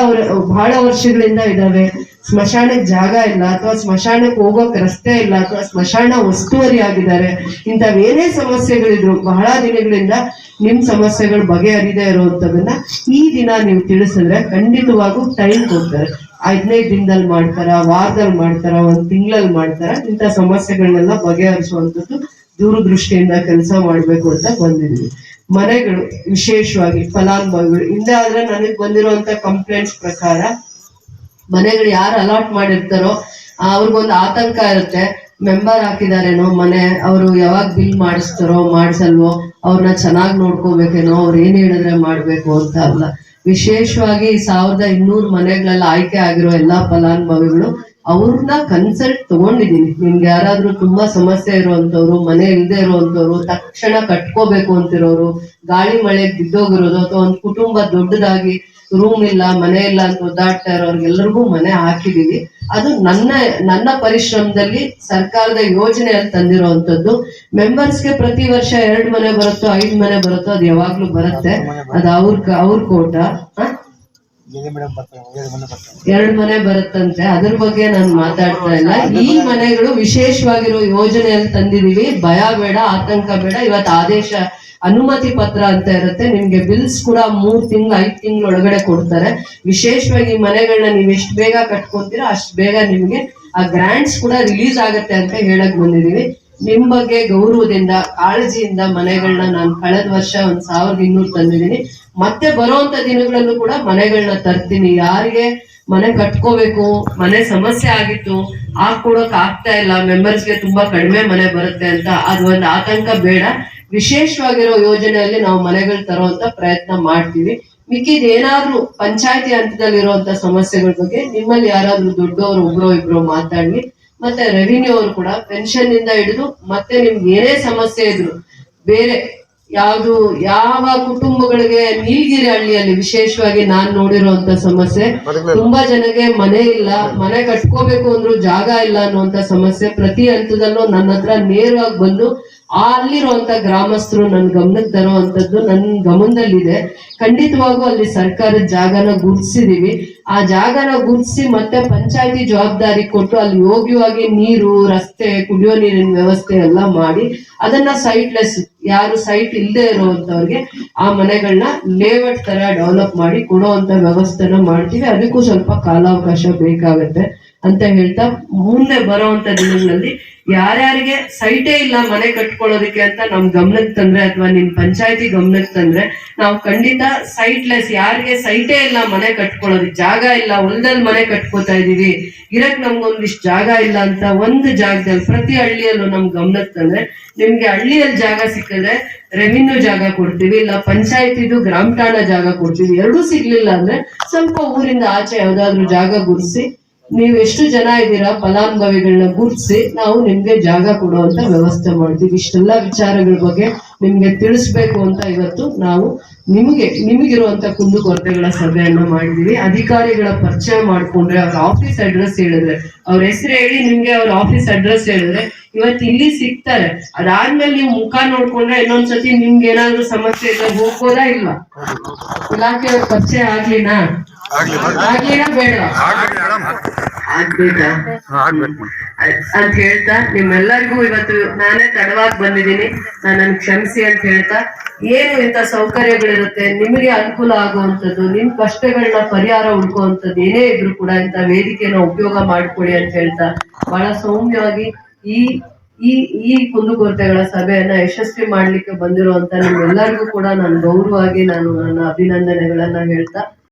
ಬಹಳ ವರ್ಷಗಳಿಂದ ಇದಾವೆ. ಸ್ಮಶಾನಕ್ಕೆ ಜಾಗ ಇಲ್ಲ ಅಥವಾ ಸ್ಮಶಾನಕ್ಕೆ ಹೋಗೋಕ್ ರಸ್ತೆ ಇಲ್ಲ ಅಥವಾ ಸ್ಮಶಾನ ಒಸ್ತುವರಿ ಆಗಿದ್ದಾರೆ. ಇಂಥವೇನೇ ಸಮಸ್ಯೆಗಳಿದ್ರು ಬಹಳ ದಿನಗಳಿಂದ ನಿಮ್ ಸಮಸ್ಯೆಗಳು ಬಗೆಹರಿದೇ ಇರುವಂತದನ್ನ ಈ ದಿನ ನೀವು ತಿಳಿಸಿದ್ರೆ ಖಂಡಿತವಾಗೂ ಟೈಮ್ ಕೊಡ್ತಾರೆ. ಹದಿನೈದು ದಿನದಲ್ಲಿ ಮಾಡ್ತಾರ, ವಾರದಲ್ಲಿ ಮಾಡ್ತಾರ, ಒಂದ್ ತಿಂಗಳಲ್ಲಿ ಮಾಡ್ತಾರ, ಇಂಥ ಸಮಸ್ಯೆಗಳನ್ನೆಲ್ಲ ಬಗೆಹರಿಸುವಂತದ್ದು ದೂರದೃಷ್ಟಿಯಿಂದ ಕೆಲಸ ಮಾಡ್ಬೇಕು ಅಂತ ಬಂದಿದ್ವಿ ಮನೆಗಳು ವಿಶೇಷವಾಗಿ ಫಲಾನುಭವಿಗಳು. ಹಿಂದೆ ಆದ್ರೆ ನನಗೆ ಬಂದಿರುವಂತ ಕಂಪ್ಲೇಂಟ್ಸ್ ಪ್ರಕಾರ ಮನೆಗಳು ಯಾರು ಅಲಾಟ್ ಮಾಡಿರ್ತಾರೋ, ಅವ್ರಿಗೊಂದು ಆತಂಕ ಇರುತ್ತೆ. ಮೆಂಬರ್ ಹಾಕಿದಾರೇನೋ ಮನೆ, ಅವರು ಯಾವಾಗ ಬಿಲ್ ಮಾಡಿಸ್ತಾರೋ, ಮಾಡಿಸಲ್ವೋ ಅವ್ರನ್ನ ಚೆನ್ನಾಗಿ ನೋಡ್ಕೋಬೇಕೇನೋ, ಅವ್ರು ಏನ್ ಹೇಳಿದ್ರೆ ಮಾಡ್ಬೇಕು ಅಂತ ಅಲ್ಲ. ವಿಶೇಷವಾಗಿ ಸಾವಿರದ ಇನ್ನೂರು ಮನೆಗಳೆಲ್ಲ ಆಯ್ಕೆ ಆಗಿರೋ ಎಲ್ಲಾ ಫಲಾನುಭವಿಗಳು ಅವ್ರನ್ನ ಕನ್ಸಲ್ಟ್ ತಗೊಂಡಿದೀನಿ ನಿಮ್ಗೆ ಯಾರಾದ್ರೂ ತುಂಬಾ ಸಮಸ್ಯೆ ಇರುವಂತವ್ರು ಮನೆ ಇಲ್ದೇ ಇರುವಂತವ್ರು ತಕ್ಷಣ ಕಟ್ಕೋಬೇಕು ಅಂತಿರೋರು ಗಾಳಿ ಮಳೆ ಬಿದ್ದೋಗಿರೋದು ಅಥವಾ ಒಂದು ಕುಟುಂಬ ದೊಡ್ಡದಾಗಿ ರೂಮ್ ಇಲ್ಲ ಮನೆ ಇಲ್ಲ ಅಂತ ಒದ್ದಾಡ್ತಾ ಇರೋರ್ಗೆಲ್ಲರಿಗೂ ಮನೆ ಹಾಕಿದೀವಿ. ಅದು ನನ್ನ ನನ್ನ ಪರಿಶ್ರಮದಲ್ಲಿ ಸರ್ಕಾರದ ಯೋಜನೆಯಲ್ಲಿ ತಂದಿರುವಂತದ್ದು. ಮೆಂಬರ್ಸ್ಗೆ ಪ್ರತಿ ವರ್ಷ ಎರಡ್ ಮನೆ ಬರುತ್ತೋ ಐದ್ ಮನೆ ಬರುತ್ತೋ ಅದು ಯಾವಾಗ್ಲೂ ಬರುತ್ತೆ. ಅದು ಅವ್ರ ಅವ್ರ ಕೋಟ. ಹ? ಎರಡ್ ಮನೆ ಬರುತ್ತಂತೆ. ಅದ್ರ ಬಗ್ಗೆ ನಾನು ಮಾತಾಡ್ತಾ ಇಲ್ಲ. ಈ ಮನೆಗಳು ವಿಶೇಷವಾಗಿರೋ ಯೋಜನೆಯಲ್ಲಿ ತಂದಿದೀವಿ ಭಯ ಬೇಡ, ಆತಂಕ ಬೇಡ. ಇವತ್ತು ಆದೇಶ, ಅನುಮತಿ ಪತ್ರ ಅಂತ ಇರುತ್ತೆ. ನಿಮ್ಗೆ ಬಿಲ್ಸ್ ಕೂಡ ಮೂರ್ ತಿಂಗಳು, ಐದ್ ತಿಂಗಳ ಒಳಗಡೆ ಕೊಡ್ತಾರೆ. ವಿಶೇಷವಾಗಿ ಮನೆಗಳನ್ನ ನೀವ್ ಎಷ್ಟು ಬೇಗ ಕಟ್ಕೊಂತೀರಾ ಅಷ್ಟು ಬೇಗ ನಿಮ್ಗೆ ಆ ಗ್ರಾಂಟ್ಸ್ ಕೂಡ ರಿಲೀಸ್ ಆಗತ್ತೆ ಅಂತ ಹೇಳಕ್ ಬಂದಿದೀವಿ ನಿಮ್ ಬಗ್ಗೆ ಗೌರವದಿಂದ, ಕಾಳಜಿಯಿಂದ ಮನೆಗಳನ್ನ ನಾನು ಕಳೆದ ವರ್ಷ ಒಂದ್ ಸಾವಿರದ ಇನ್ನೂರು ತಂದಿದ್ದೀನಿ. ಮತ್ತೆ ಬರುವಂತ ದಿನಗಳಲ್ಲೂ ಕೂಡ ಮನೆಗಳನ್ನ ತರ್ತೀನಿ. ಯಾರಿಗೆ ಮನೆ ಕಟ್ಕೋಬೇಕು, ಮನೆ ಸಮಸ್ಯೆ ಆಗಿತ್ತು ಹಾಕೊಡಕ್ ಆಗ್ತಾ ಇಲ್ಲ ಮೆಂಬರ್ಸ್ಗೆ ತುಂಬಾ ಕಡಿಮೆ ಮನೆ ಬರುತ್ತೆ ಅಂತ, ಅದು ಒಂದು ಆತಂಕ ಬೇಡ. ವಿಶೇಷವಾಗಿರೋ ಯೋಜನೆಯಲ್ಲಿ ನಾವು ಮನೆಗಳು ತರುವಂತ ಪ್ರಯತ್ನ ಮಾಡ್ತೀವಿ. ಮಿಕ್ಕಿದ ಏನಾದ್ರೂ ಪಂಚಾಯತಿ ಹಂತದಲ್ಲಿ ಇರುವಂತ ಸಮಸ್ಯೆಗಳ ಬಗ್ಗೆ ನಿಮ್ಮಲ್ಲಿ ಯಾರಾದ್ರೂ ದೊಡ್ಡವರು, ಒಬ್ರೋ ಇಬ್ರೋ ಮಾತಾಡ್ಲಿ. ಮತ್ತೆ ರೆವಿನ್ಯೂ ಅವರು ಕೂಡ ಪೆನ್ಷನ್ ಇಂದ ಹಿಡಿದು ಮತ್ತೆ ನಿಮ್ಗೆ ಏನೇ ಸಮಸ್ಯೆ ಇದ್ರು ಬೇರೆ ಯಾವುದು ಯಾವ ಕುಟುಂಬಗಳಿಗೆ ನೀಲಗಿರಿ ಹಳ್ಳಿಯಲ್ಲಿ ವಿಶೇಷವಾಗಿ ನಾನ್ ನೋಡಿರುವಂತ ಸಮಸ್ಯೆ ತುಂಬಾ ಜನಕ್ಕೆ ಮನೆ ಇಲ್ಲ ಮನೆ ಕಟ್ಕೋಬೇಕು ಅಂದ್ರೂ ಜಾಗ ಇಲ್ಲ ಅನ್ನುವಂತ ಸಮಸ್ಯೆ ಪ್ರತಿ ಹಂತದಲ್ಲೂ ನನ್ನ ಹತ್ರ ನೇರವಾಗಿ ಬಂದು ಅಲ್ಲಿರುವಂತ ಗ್ರಾಮಸ್ಥರು ನನ್ನ ಗಮನಕ್ಕೆ ತರುವಂತದ್ದು ನನ್ನ ಗಮನದಲ್ಲಿದೆ. ಖಂಡಿತವಾಗೂ ಅಲ್ಲಿ ಸರ್ಕಾರದ ಜಾಗನ ಗುರುತಿಸಿದೀವಿ ಆ ಜಾಗನ ಗುರುತಿಸಿ ಮತ್ತೆ ಪಂಚಾಯತಿ ಜವಾಬ್ದಾರಿ ಕೊಟ್ಟು ಅಲ್ಲಿ ಯೋಗ್ಯವಾಗಿ ನೀರು, ರಸ್ತೆ, ಕುಡಿಯೋ ನೀರಿನ ವ್ಯವಸ್ಥೆ ಎಲ್ಲ ಮಾಡಿ ಅದನ್ನ ಸೈಟ್ಲೆಸ್, ಯಾರು ಸೈಟ್ ಇಲ್ಲದೆ ಇರುವಂತವ್ರಿಗೆ ಆ ಮನೆಗಳನ್ನ ಲೇಔಟ್ ತರ ಡೆವಲಪ್ ಮಾಡಿ ಕೊಡುವಂತ ವ್ಯವಸ್ಥೆನ ಮಾಡ್ತೀವಿ. ಅದಕ್ಕೂ ಸ್ವಲ್ಪ ಕಾಲಾವಕಾಶ ಬೇಕಾಗುತ್ತೆ. ಅಂತ ಹೇಳ್ತಾ ಮುಂದೆ ಬರುವಂತ ದಿನಗಳಲ್ಲಿ ಯಾರ್ಯಾರಿಗೆ ಸೈಟೇ ಇಲ್ಲ ಮನೆ ಕಟ್ಕೊಳ್ಳೋದಕ್ಕೆ ಅಂತ ನಮ್ ಗಮನಕ್ಕೆ ತಂದ್ರೆ ಅಥವಾ ನಿಮ್ ಪಂಚಾಯತಿ ಗಮನಕ್ಕೆ ತಂದ್ರೆ ನಾವು ಖಂಡಿತ ಸೈಟ್ಲೆಸ್, ಯಾರಿಗೆ ಸೈಟೇ ಇಲ್ಲ ಮನೆ ಕಟ್ಕೊಳ್ಳೋದಕ್ಕೆ, ಜಾಗ ಇಲ್ಲ, ಹೊಲದಲ್ಲಿ ಮನೆ ಕಟ್ಕೋತಾ ಇದೀವಿ ಇರಕ್ ನಮ್ಗೊಂದಿಷ್ಟು ಜಾಗ ಇಲ್ಲ ಅಂತ ಒಂದು ಜಾಗದಲ್ಲಿ, ಪ್ರತಿ ಹಳ್ಳಿಯಲ್ಲೂ ನಮ್ ಗಮನಕ್ಕೆ ತಂದ್ರೆ ನಿಮ್ಗೆ ಹಳ್ಳಿಯಲ್ಲಿ ಜಾಗ ಸಿಕ್ಕಿದ್ರೆ ರೆವಿನ್ಯೂ ಜಾಗ ಕೊಡ್ತೀವಿ, ಇಲ್ಲ ಪಂಚಾಯತಿದು ಗ್ರಾಮ ಠಾಣಾ ಜಾಗ ಕೊಡ್ತೀವಿ, ಎರಡೂ ಸಿಗ್ಲಿಲ್ಲ ಅಂದ್ರೆ ಸ್ವಲ್ಪ ಊರಿಂದ ಆಚೆ ಯಾವ್ದಾದ್ರು ಜಾಗ ಗುರ್ಸಿ ನೀವು ಎಷ್ಟು ಜನ ಇದ್ದೀರಾ ಫಲಾನುಭವಿಗಳನ್ನ ಗುರುತಿಸಿ ನಾವು ನಿಮ್ಗೆ ಜಾಗ ಕೊಡುವಂತ ವ್ಯವಸ್ಥೆ ಮಾಡ್ತೀವಿ. ಇಷ್ಟೆಲ್ಲ ವಿಚಾರಗಳ ಬಗ್ಗೆ ನಿಮ್ಗೆ ತಿಳಿಸ್ಬೇಕು ಅಂತ ಇವತ್ತು ನಾವು ನಿಮಗೆ, ನಿಮಗಿರುವಂತ ಕುಂದುಕೊರತೆಗಳ ಸಭೆಯನ್ನ ಮಾಡಿದೀವಿ. ಅಧಿಕಾರಿಗಳ ಪರಿಚಯ ಮಾಡ್ಕೊಂಡ್ರೆ ಅವ್ರ ಆಫೀಸ್ ಅಡ್ರೆಸ್ ಹೇಳಿದ್ರೆ, ಅವ್ರ ಹೆಸರು ಹೇಳಿ ನಿಮ್ಗೆ ಅವ್ರ ಆಫೀಸ್ ಅಡ್ರೆಸ್ ಹೇಳಿದ್ರೆ ಇವತ್ತು ಇಲ್ಲಿ ಸಿಗ್ತಾರೆ. ಅದಾದ್ಮೇಲೆ ನೀವು ಮುಖ ನೋಡ್ಕೊಂಡ್ರೆ ಇನ್ನೊಂದ್ಸತಿ ನಿಮ್ಗೆ ಏನಾದ್ರು ಸಮಸ್ಯೆ ಇದ್ರೆ ಹೋಗ್ಬೋದಾ ಇಲ್ವಾ? ಇಲಾಖೆಯವ್ರ ಪರಿಚಯ ಆಗ್ಲಿನಾ? ಅಂತ ಹೇಳ್ತಾ ನಿಮ್ಮೆಲ್ಲರಿಗೂ ಇವತ್ತು ನಾನೇ ತಡವಾಗಿ ಬಂದಿದ್ದೀನಿ. ನನ್ನನ್ನು ಕ್ಷಮಿಸಿ ಅಂತ ಹೇಳ್ತಾ ಏನು ಇಂಥ ಸೌಕರ್ಯಗಳಿರುತ್ತೆ? ನಿಮಗೆ ಅನುಕೂಲ ಆಗುವಂಥದ್ದು ನಿಮ್ ಕಷ್ಟಗಳನ್ನ ಪರಿಹಾರ ಹುಡ್ಕುವಂಥದ್ದು ಏನೇ ಇದ್ರು ಕೂಡ ಇಂಥ ವೇದಿಕೆನ ಉಪಯೋಗ ಮಾಡ್ಕೊಳ್ಳಿ ಅಂತ ಹೇಳ್ತಾ ಬಹಳ ಸೌಮ್ಯವಾಗಿ ಈ ಈ ಈ ಕುಂದುಕೊರತೆಗಳ ಸಭೆಯನ್ನ ಯಶಸ್ವಿ ಮಾಡ್ಲಿಕ್ಕೆ ಬಂದಿರುವಂತ ನಿಮ್ಮೆಲ್ಲರಿಗೂ ಕೂಡ ನಾನು ಗೌರವವಾಗಿ ನಾನು ನನ್ನ ಅಭಿನಂದನೆಗಳನ್ನ ಹೇಳ್ತಾ